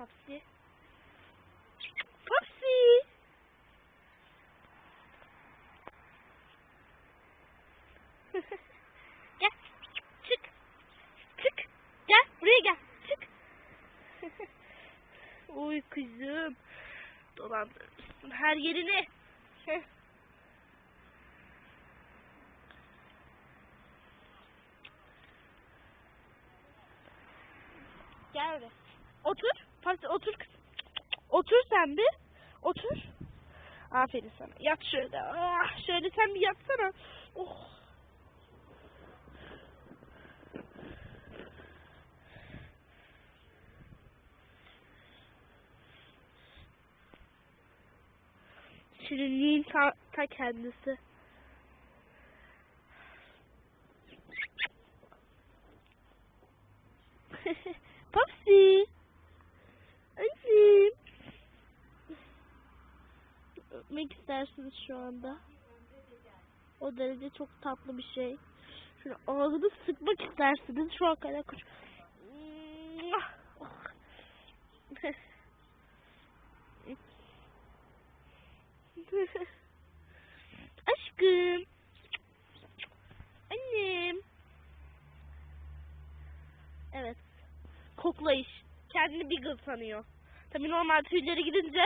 Papsi. Papsi. gel. Çık. Çık. Gel. Buraya gel. Çık. Oy kızım. Dolandırmışsın her yerini. Gel buraya. Otur. Papsi otur kız. Otur sen bir. Otur. Aferin sana. Yat şöyle. Ah, şöyle sen bir yatsana. Oh. Şirinliğin ta, ta kendisi. Popsi. Annem. Öpmek istersiniz şu anda. O derece çok tatlı bir şey. Şöyle ağzını sıkmak istersiniz şu an kadar koş. Aşkım. Annem. Evet. Koklayış. Kendini Beagle sanıyor. Tabii normal tüyleri gidince.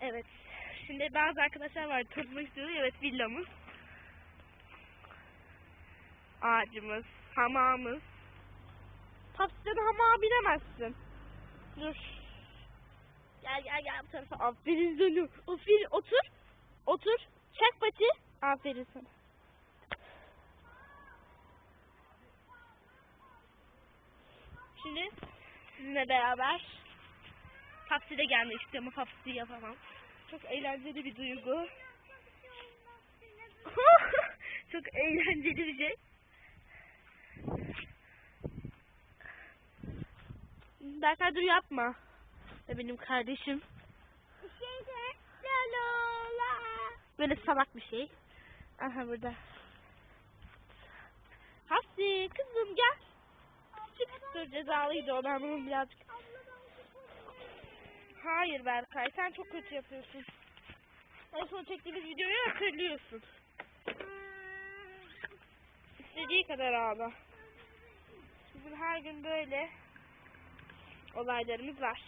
Evet. Şimdi bazı arkadaşlar var tutmak istiyor. Evet villamız. Ağacımız. Hamamımız. Papsiden hamağa binemezsin. Dur. Gel gel gel bu tarafa. Aferin Zönü. Aferin. Otur. Otur. Çek pati. Aferin sana. Şimdi sizinle beraber Papsi'de gelmek istiyorum Papsi yapamam. Çok eğlenceli bir duygu. Çok eğlenceli bir şey. Berkay dur yapma. Benim kardeşim. Böyle salak bir şey. Aha burada. Hafsi kızım gel. Çık dur cezalıydı o ben bunun birazcık. Hayır Berkay sen çok kötü yapıyorsun. En son çektiğimiz videoyu hatırlıyorsun. İstediği kadar ağla. Bizim her gün böyle olaylarımız var.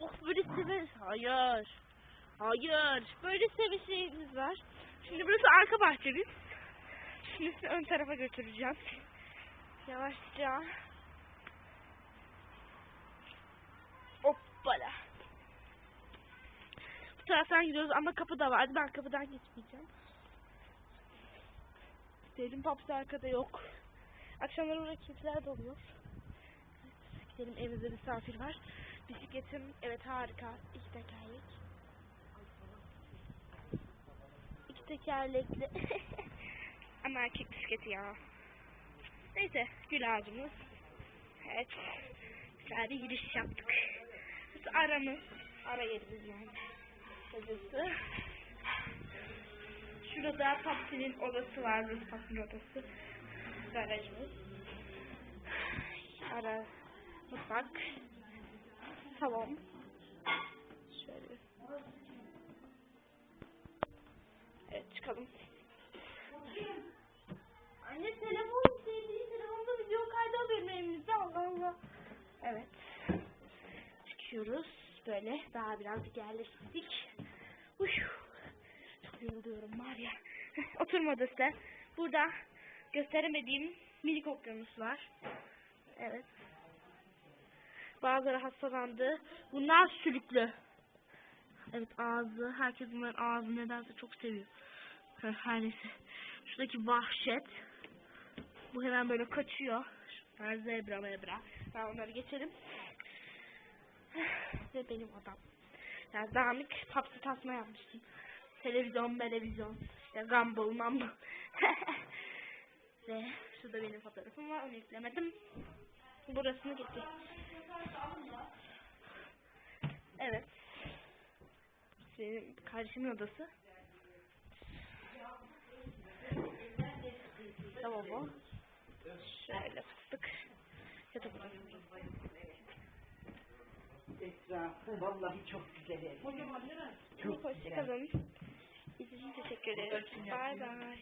Of böyle sever. Hayır. Hayır. Böyle sevişlerimiz var. Şimdi burası arka bahçemiz. Şimdi sizi ön tarafa götüreceğim. Yavaşça. Bu taraftan gidiyoruz ama kapı da vardı. Ben kapıdan geçmeyeceğim. Dedim papsı arkada yok. Akşamları orada kimseler de oluyor. Gidelim evimizde misafir var. Bisikletim evet harika. İki tekerlek. İki tekerlekli. Ama erkek bisikleti ya. Neyse gül ağacımız. Evet. Güzel bir giriş yaptık. Burası aramız. Ara yerimiz yani. Burası. Şurada Papsi'nin odası var. Papsi'nin odası. Garajımız. Ara mutfak. Salon. Şöyle. Evet çıkalım. Anne telefon sevdiği telefonda video kaydı alıyorum elimizde Allah Allah. Evet. Çıkıyoruz. Böyle daha biraz yerleştik. Uy. Çok yoruluyorum var ya. Oturma odası. Burada gösteremediğim minik okyanus var. Evet. Bazıları hastalandı. Bunlar sülüklü. Evet ağzı. Herkes bunların ağzı nedense çok seviyor. Her neyse. Şuradaki vahşet. Bu hemen böyle kaçıyor. Şunlar zebra mebra. Ben onları geçelim. Ve benim adam. Yani damik papsi tasma yapmıştım. Televizyon, televizyon. İşte gumball, mumble. Ve şurada benim fotoğrafım var. Onu yüklemedim. Burasını getir. Evet. Benim kardeşimin odası. Bu. Şöyle fıstık. Esra. Vallahi çok güzel ev. Çok güzel. Hoşçakalın. İzlediğiniz için teşekkür ederiz. Bay bay.